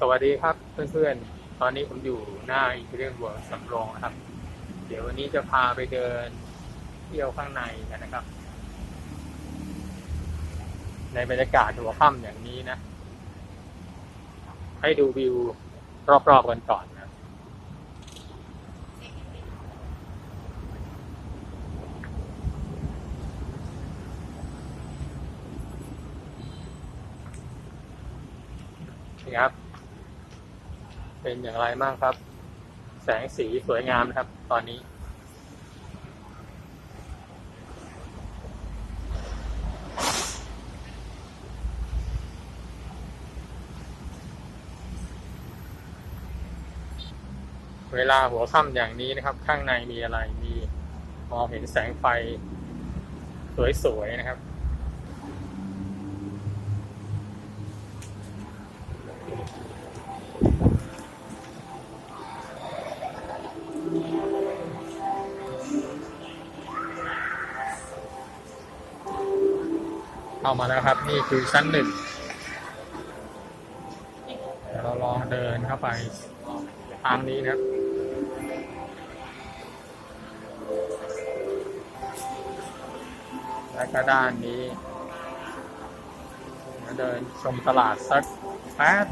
สวัสดีครับเพื่อนๆ ตอนนี้ผมอยู่หน้าอิเรียเวิร์สำโรงนะครับ เดี๋ยววันนี้จะพาไปเดินเที่ยวข้างในกันนะครับ ในบรรยากาศหัวค่ำอย่างนี้นะ ให้ดูวิวรอบๆกันก่อนนะนี่ครับ เป็นอย่างไรบ้างครับ แสงสีสวยงามนะครับ ตอนนี้ เวลาหัวค่ำอย่างนี้นะครับ ข้างในมีอะไรมีมองเห็นแสงไฟ สวยๆนะครับ เข้ามาแล้วครับ นี่คือชั้นหนึ่งเดี๋ยวเราลองเดินเข้าไปทางนี้นะครับแล้วก็ด้านนี้ มาเดินชมตลาดสักแป๊บ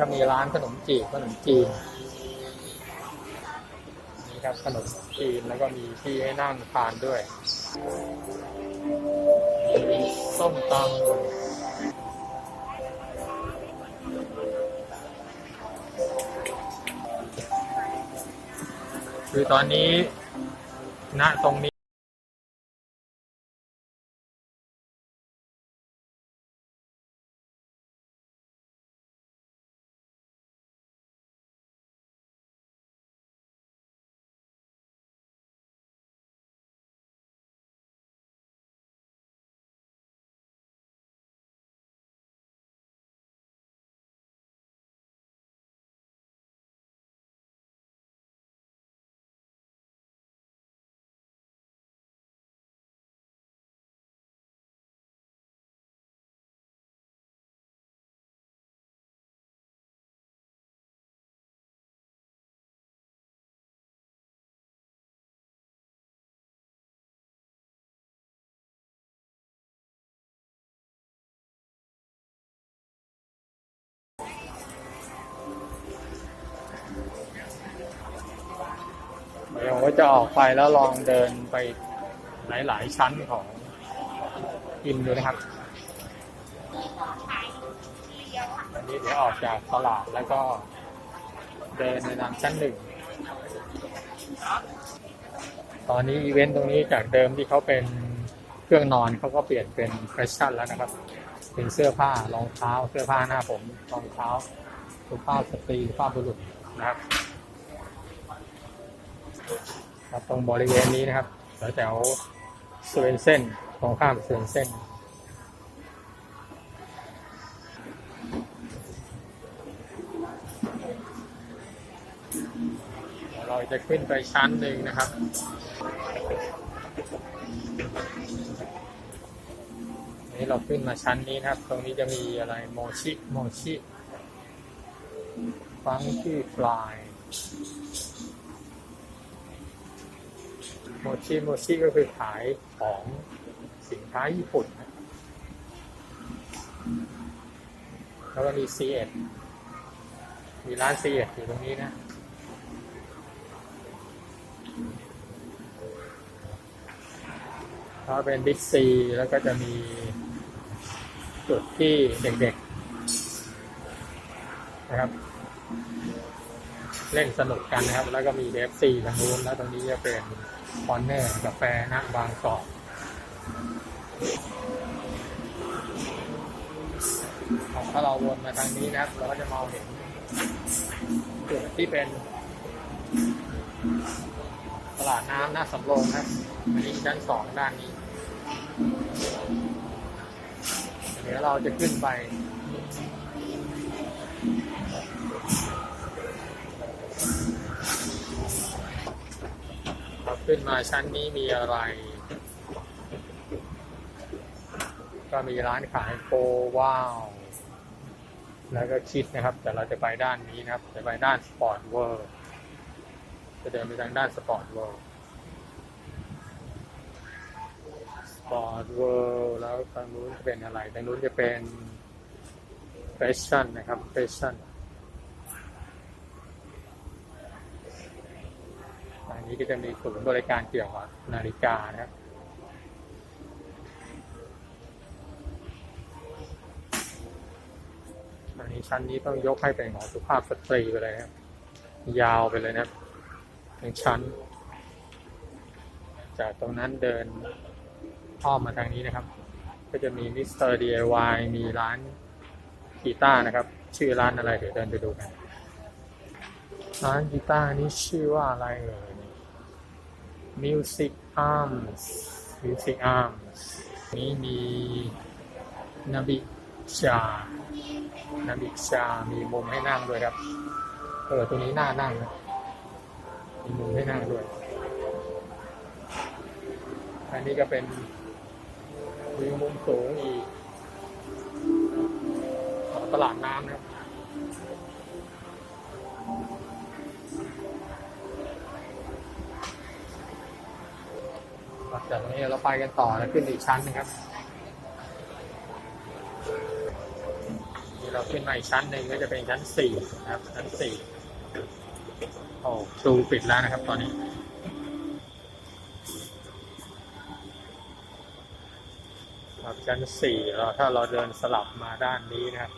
ก็มีร้านขนมจีบขนมจีนนี่ครับขนมจีนแล้วก็มีที่ให้นั่งทานด้วยมีส้มตำคือตอนนี้ณตรงนี้ เดี๋ยวผมก็จะออกไปแล้วลองเดินไปหลาย ๆ ชั้นของอิมดูนะครับ อันนี้เดี๋ยวออกจากตลาดแล้วก็เดินในนำชั้นหนึ่ง ตอนนี้อีเวนต์ตรงนี้จากเดิมที่เขาเป็นเครื่องนอนเขาก็เปลี่ยนเป็นแฟชั่นแล้วนะครับ เป็นเสื้อผ้ารองเท้า เสื้อผ้าหน้าผมรองเท้าสุภาพสตรีสุภาพบุรุษนะครับ ครับตรงบริเวณนี้นะครับแถวสเวนเซนตรงข้ามสเวนเซนเดี๋ยวเราจะขึ้นไปชั้นหนึ่งนะครับนี่เราขึ้นมาชั้นนี้นะครับ ตรงนี้จะมีอะไรโมชิโมชิฟังกี้ฟลาย โมชิโมชิก็คือขายของสินค้าญี่ปุ่นนะแล้วก็มีซีเอ็ดมีร้านซีเอ็ดอยู่ตรงนี้นะถ้าเป็นบิ๊กซีแล้วก็จะมีจุดที่เด็กๆนะครับ เล่นสนุกกันนะครับ แล้วก็มีเดฟซีทางนู้นแล้วตรงนี้จะเป็นคอนเนอร์กาแฟนะบางกอกถ้าเราวนมาทางนี้นะครับ เราก็จะมองเห็นจุดที่เป็นตลาดน้ำหน้าสำโรงนะครับอันนี้ชั้นสองด้านนี้ เดี๋ยวเราจะขึ้นไป ขึ้นมาชั้นนี้มีอะไร ก็มีร้านขายโกว้าว แล้วก็คิดนะครับ แต่เราจะไปด้านนี้นะครับ จะไปด้านสปอร์ตเวิร์จะเดินไปทางด้านสปอร์ตเวิร์สปอร์ตเวิร์แล้วทางนู้นจะเป็นอะไรทางนู้นจะเป็นแฟชั่นนะครับแฟชั่น อันนี้ก็จะมีศูนย์บริการเกี่ยวกับนาฬิกานะครับอันนี้ชั้นนี้ต้องยกให้เป็นของสุภาพสตรีไปเลยครับ ยาวไปเลยนะครับทั้งชั้น จากตรงนั้นเดินอ้อมมาทางนี้นะครับ ก็จะมีมิสเตอร์ DIY มีร้านกีตาร์นะครับ ชื่อร้านอะไรเดี๋ยวเดินไปดูกันร้านกีตาร์นี้ชื่อว่าอะไรเอ่ย Music Arms Music Arms นี้มีนบิชานบิชา มีมุมให้นั่งด้วยครับ เออ ตรงนี้น่านั่งนะ มีมุมให้นั่งด้วย อันนี้ก็เป็นวิวมุมสูงอีกตลาดน้ำนะครับ จากนี้เราไปกันต่อแล้วขึ้นอีกชั้นหนึงครับเราขึ้นมาอีกชั้นหนึ่งก็จะเป็นชั้นสี่นะครับชั้นสี่โอ้ครูปิดแล้วนะครับตอนนี้ครับชั้นสี่เราถ้าเราเดินสลับมาด้านนี้นะครับ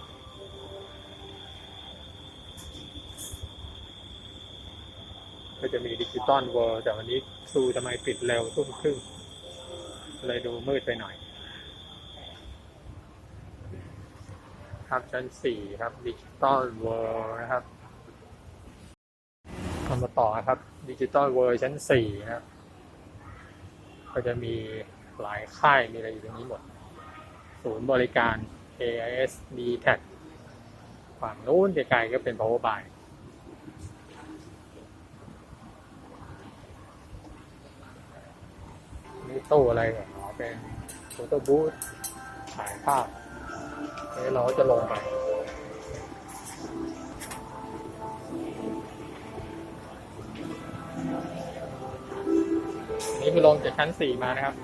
ก็จะมีดิจิตอลเวิร์แต่วันนี้ครูทำไมปิดเร็วทุ่มครึ่งเลยดูมืดไปหน่อย ครับชั้นสี่ครับดิจิตอลเวิร์นะครับเรามาต่อครับดิจิตอลเวิร์ชั้นสี่นะครับก็จะมีหลายค่ายมีอะไรอยู่ตรงนี้หมด ศูนย์บริการ AIS d t a c ฝั่งนู้นไกลๆก็เป็น Power by นี่ตู้อะไรเหรออ๋อเป็นโฟโต้บูธถ่ายภาพนี่เราก็จะลงไปนี่คือลงจากชั้นสี่มานะครับ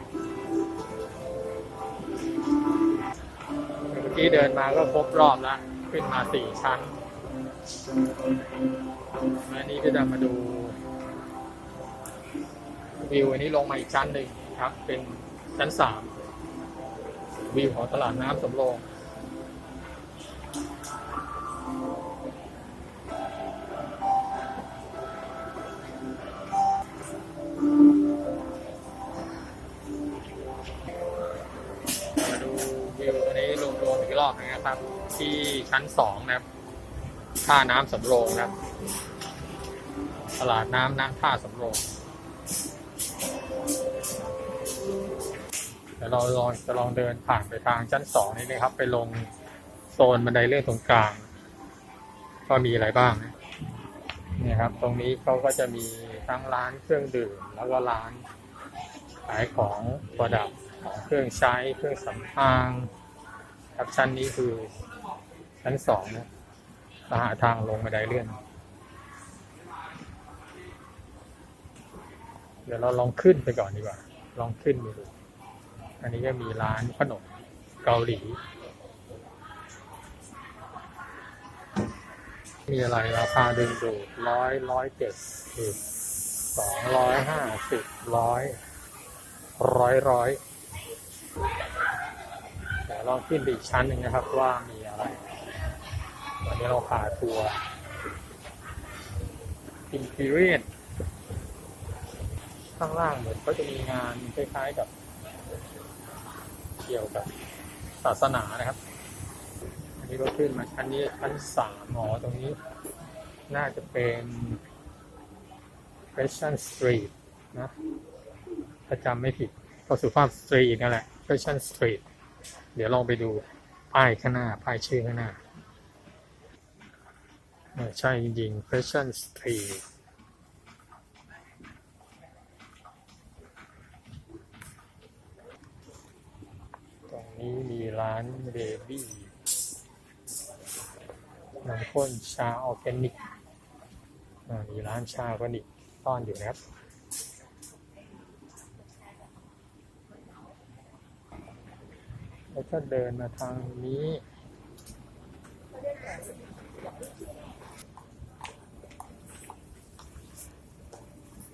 เมื่อกี้เดินมาก็ครบรอบแล้ว ขึ้นมาสี่ชั้นอันนี้ก็จะมาดูวิวอันนี้ลงมาอีกชั้นหนึ่ง ครับเป็นชั้นสามวิวขอตลาดน้ำสำโรงมาดูวิวตัวนี้รวมๆอีกรอบนึงนะครับ ที่ชั้นสองนะครับท่าน้ำสำโรงนะครับ ตลาดน้ำน้ำท่าสำโรง ดี๋ยวเราลองจะลองเดินผ่านไปทางชั้นสองนี้นะครับ ไปลงโซนบันไดเลื่อนตรงกลางก็มีอะไรบ้างนะเนี่ยครับ ตรงนี้เขาก็จะมีทั้งร้านเครื่องดื่มแล้วก็ร้านขายของประดับของเครื่องใช้เครื่องสำอางครับชั้นนี้คือชั้นสองนะรหาทางลงบันไดเลื่อน เดี๋ยวเราลองขึ้นไปก่อนดีกว่า ลองขึ้นไปดู อันนี้ก็มีร้านขนมเกาหลี มีอะไรราคาดึงดูดร้อยร้อยเจ็ดสิบสองร้อยห้าสิบร้อยร้อยร้อยเดี๋ยวลองขึ้นไปอีกชั้นหนึ่งนะครับว่ามีอะไร วันนี้เราพาทัวร์อินพิเรียนข้างล่างเหมือนก็จะมีงานคล้ายๆกับ เกี่ยวกับศาสนานะครับ อันนี้ก็ขึ้นมาชั้นนี้ชั้นสามหอตรงนี้ น่าจะเป็น Fashion Street นะถ้าจำไม่ผิดก็สุภาพสตรีนั่นแหละ Fashion Street เดี๋ยวลองไปดูป้ายข้างหน้า ป้ายชื่อข้างหน้าใช่จริงๆ Fashion Street นี้มีร้านเบบี้น้ำข้นชาออร์แกนิกมีร้านชาออร์แกนิกต้อนอยู่นะครับแล้วก็เดินมาทางนี้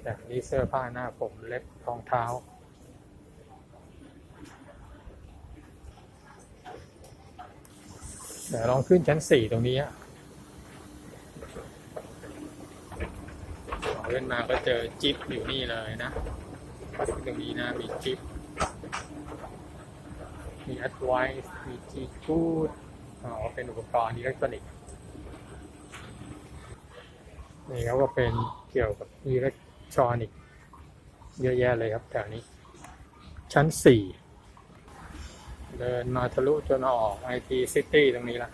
แบบนี้เสื้อผ้าหน้าผมเล็บรองเท้า ดี๋ยวลองขึ้นชั้นสี่ตรงนี้ขึ้นมาก็เจอจิ๊บอยู่นี่เลยนะ ตรงนี้นะมีจิ๊บมีอัดไวส์มีจีกูดอ๋อเป็นอุปกรณ์อิเล็กทรอนิกส์นี่ครับก็เป็นเกี่ยวกับอิเล็กทรอนิกส์เยอะแยะเลยครับแถวนี้ ชั้นสี่ เดินมาทะลุจนออกไอทีซิตี้ตรงนี้ละ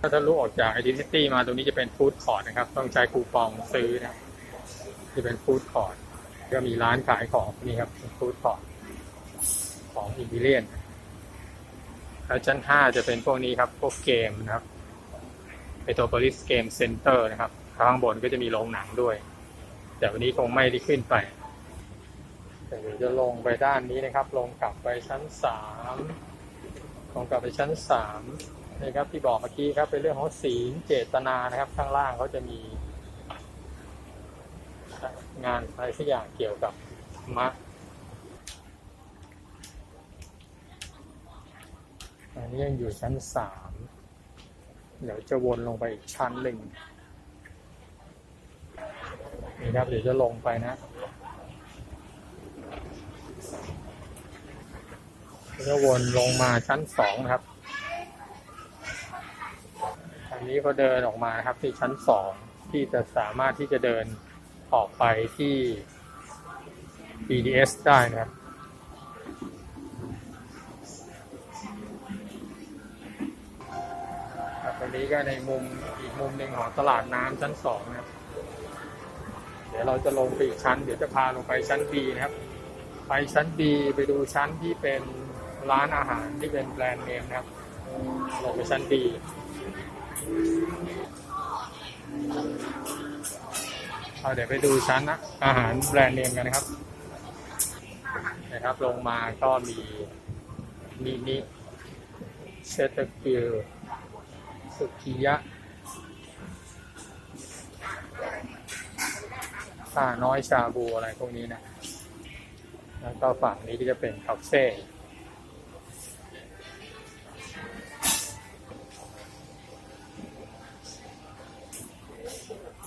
ถ้าทะลุออกจากไอทีซิตี้มาตรงนี้จะเป็นฟู้ดคอร์ทนะครับ ต้องใช้คูปองซื้อนะจะเป็นฟู้ดคอร์ทก็มีร้านขายของนี่ครับฟู้ดคอร์ทของอินดิเลียนแล้วชั้นห้าจะเป็นพวกนี้ครับ พวกเกมนะครับเ e โ r โ o ลิสเกมเซ็นเตอร์นะครับ ข้างบนก็จะมีโรงหนังด้วย แต่วันนี้คงไม่ได้ขึ้นไป เดี๋ยวจะลงไปด้านนี้นะครับ ลงกลับไปชั้นสามลงกลับไปชั้นสามนี่ครับที่บอกเมื่อกี้ครับเป็นเรื่องของศีลเจตนานะครับ ข้างล่างเขาจะมี งานอะไรสักอย่างเกี่ยวกับธรรมะอันนี้ยังอยู่ชั้นสามเดี๋ยวจะวนลงไปอีกชั้นหนึ่งนี่ครับเดี๋ยวจะลงไปนะ จะวนลงมาชั้นสองนะครับอันนี้พอเดินออกมาครับที่ชั้นสองที่จะสามารถที่จะเดินออกไปที่ BDS ได้นะครับครับตรงนี้ก็ในมุมอีกมุมหนึ่งของตลาดน้ำชั้นสองนะครับ เดี๋ยวเราจะลงไปอีกชั้น เดี๋ยวจะพาลงไปชั้น B นะครับ ไปชั้น B ไปดูชั้นที่เป็น ร้านอาหารที่เป็นแบรนด์เนมนะครับโลงไปชั้น B เอาเดี๋ยวไปดูชั้นนะอาหารแบรนด์เนมกันนะครับ นะครับลงมาก็มีมินิเชตฟิลสุกิยะข้าน้อยชาบูอะไรพวกนี้นะ แล้วก็ฝั่งนี้ที่จะเป็นคาเฟ่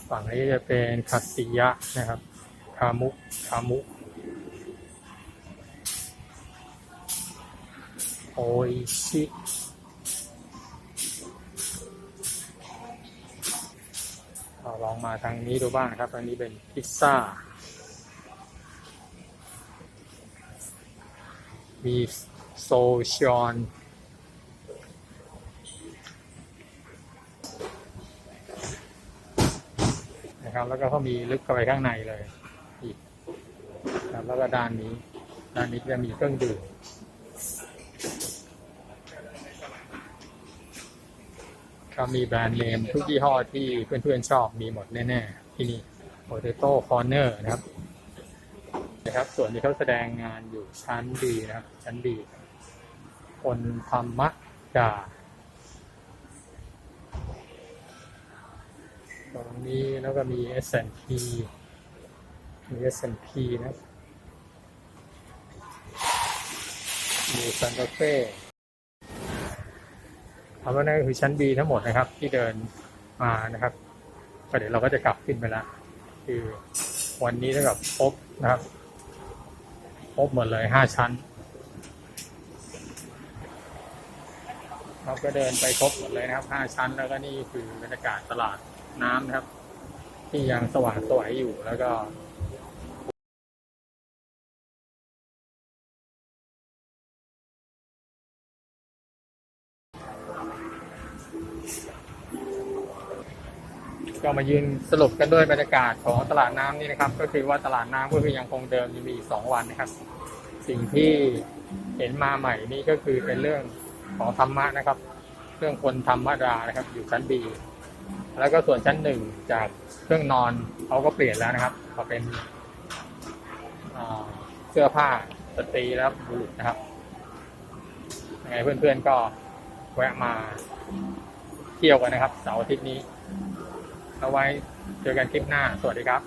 ฝั่งนี้จะเป็นคาสิยะนะครับ คามุคามุโอิชิเราลองมาทางนี้ดูบ้างครับทางนี้เป็นพิซซ่า มีโซชอน นะครับ แล้วก็เขามีลึกเข้าไปข้างในเลยอีกครับแล้วก็ด้านนี้ ด้านนี้จะมีเครื่องดื่มก็มีแบรนด์เนมทุกยี่ห้อที่เพื่อนๆชอบมีหมดแน่ๆ ที่นี่ Potato Corner นะครับนะครับ ส่วนที่เขาแสดงงานอยู่ชั้นดีนะครับ ชั้นดี คนธรรมะกา ตรงนี้แล้วก็มี S&P มี S&P นะ มีซันตาเฟ่เอาว่านั่นคือชั้น B ทั้งหมดนะครับ ที่เดินมานะครับก็เดี๋ยวเราก็จะกลับขึ้นไปล้วคือวันนี้เท่ากับครบนะครับครบหมดเลยห้าชั้นเราก็เดินไปครบหมดเลยนะครับห้าชั้นแล้วก็นี่คือบรรยากาศตลาด น้ำนะครับ ที่ยังสว่างสวยอยู่แล้วก็ก็มายืนสรุปกันด้วยบรรยากาศของตลาดน้ำนี่นะครับ ก็คือว่าตลาดน้ำก็คือยังคงเดิมยังมีอีกสองวันนะครับ สิ่งที่เห็นมาใหม่นี่ก็คือเป็นเรื่องของธรรมะนะครับ เรื่องคนธรรมดานะครับ อยู่ชั้นดี แล้วก็ส่วนชั้นหนึ่งจากเครื่องนอนเขาก็เปลี่ยนแล้วนะครับมาเป็นเสื้อผ้าสตรีและบุรุษนะครับยังไงเพื่อนๆก็แวะมาเที่ยวกันนะครับเสาร์อาทิตย์นี้เอาไว้เจอกันคลิปหน้า สวัสดีครับ